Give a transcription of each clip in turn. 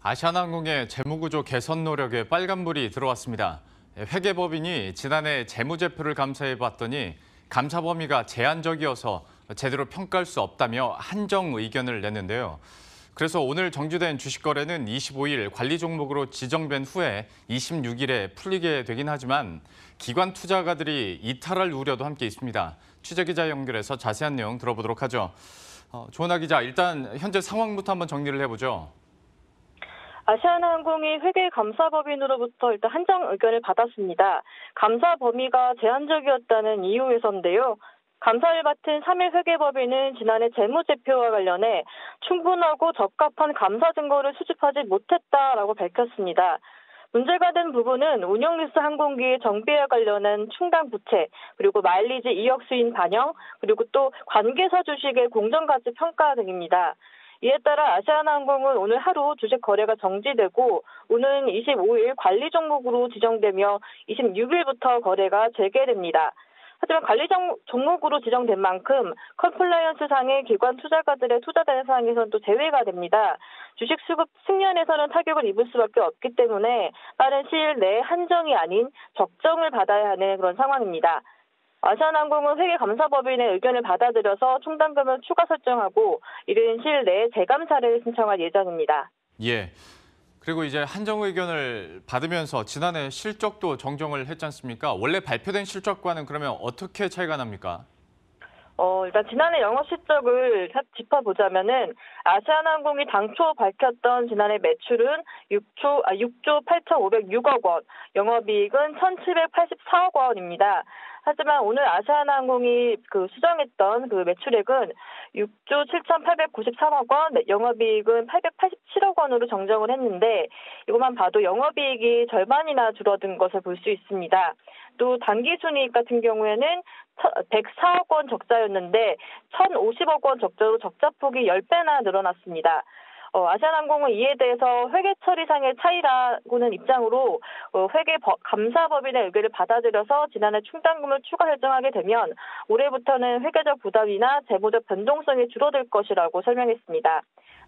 아시아나항공의 재무구조 개선 노력에 빨간불이 들어왔습니다. 회계법인이 지난해 재무제표를 감사해 봤더니 감사 범위가 제한적이어서 제대로 평가할 수 없다며 한정 의견을 냈는데요. 그래서 오늘 정주된 주식 거래는 25일 관리 종목으로 지정된 후에 26일에 풀리게 되긴 하지만 기관 투자가들이 이탈할 우려도 함께 있습니다. 취재 기자 연결해서 자세한 내용 들어보도록 하죠. 어, 조은하 기자, 일단 현재 상황부터 한번 정리를 해보죠. 아시아나항공이 회계 감사법인으로부터 일단 한정 의견을 받았습니다. 감사 범위가 제한적이었다는 이유에서인데요. 감사를 맡은 3일 회계법인은 지난해 재무제표와 관련해 충분하고 적합한 감사 증거를 수집하지 못했다라고 밝혔습니다. 문제가 된 부분은 운영리스 항공기의 정비와 관련한 충당 부채, 그리고 마일리지 이역 수인 반영, 그리고 또 관계사 주식의 공정가치 평가 등입니다. 이에 따라 아시아나항공은 오늘 하루 주식 거래가 정지되고 오는 25일 관리 종목으로 지정되며 26일부터 거래가 재개됩니다. 하지만 관리 종목으로 지정된 만큼 컴플라이언스 상의 기관 투자가들의 투자 대상에서는 또 제외가 됩니다. 주식 수급 승련에서는 타격을 입을 수밖에 없기 때문에 빠른 시일 내에 한정이 아닌 적정을 받아야 하는 그런 상황입니다. 아시아나항공은 회계 감사법인의 의견을 받아들여서 충당금을 추가 설정하고 이른 시일 내에 재감사를 신청할 예정입니다. 예. 그리고 이제 한정 의견을 받으면서 지난해 실적도 정정을 했지 않습니까? 원래 발표된 실적과는 그러면 어떻게 차이가 납니까? 어, 일단 지난해 영업 실적을 짚어보자면은 아시아나항공이 당초 밝혔던 지난해 매출은 6조 아 6조 8,506억 원, 영업이익은 1,784억 원입니다. 하지만 오늘 아시아나항공이 그 수정했던 그 매출액은 6조 7,893억 원, 영업이익은 887억 원으로 정정을 했는데 이것만 봐도 영업이익이 절반이나 줄어든 것을 볼 수 있습니다. 또 단기 순이익 같은 경우에는 104억 원 적자였는데 1,050억 원 적자로 적자폭이 10배나 늘어났습니다. 어, 아시아나항공은 이에 대해서 회계 처리상의 차이라고는 입장으로 어, 회계 감사법인의 의견을 받아들여서 지난해 충당금을 추가 결정하게 되면 올해부터는 회계적 부담이나 재무적 변동성이 줄어들 것이라고 설명했습니다.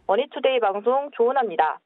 머니투데이 방송 조은아입니다.